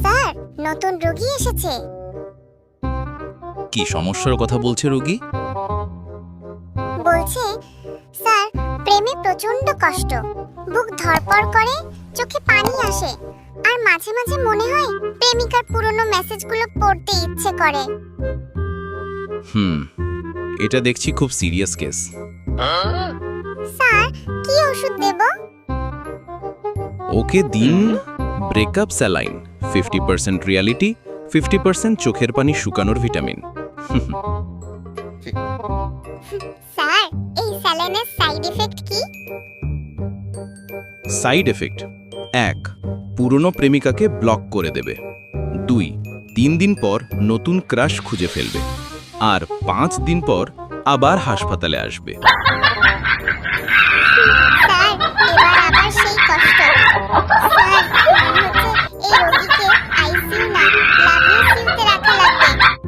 Sir নতুন রোগী এসেছে। কি সমস্যার কথা বলছে রোগী? বলছে স্যার প্রেমে প্রচণ্ড কষ্ট। বুক ধরপড় করে চোখে পানি আসে। আর মাঝে মাঝে মনে হয় প্রেমিকার পুরনো মেসেজগুলো পড়তে ইচ্ছে করে। হুম এটা দেখছি খুব সিরিয়াস কেস। স্যার কি ওষুধ দেব? ওকে দিন breakup saline fifty percent reality fifty percent চোখের পানি শুকানোর ভিটামিন। স্যার এই স্যালাইনের সাইড এফেক্ট কি? সাইড এফেক্ট এক পুরনো প্রেমিকাকে ব্লক করে দেবে। দুই তিন দিন পর নতুন ক্রাশ খুঁজে ফেলবে। আর পাঁচ দিন পর আবার হাসপাতালে আসবে।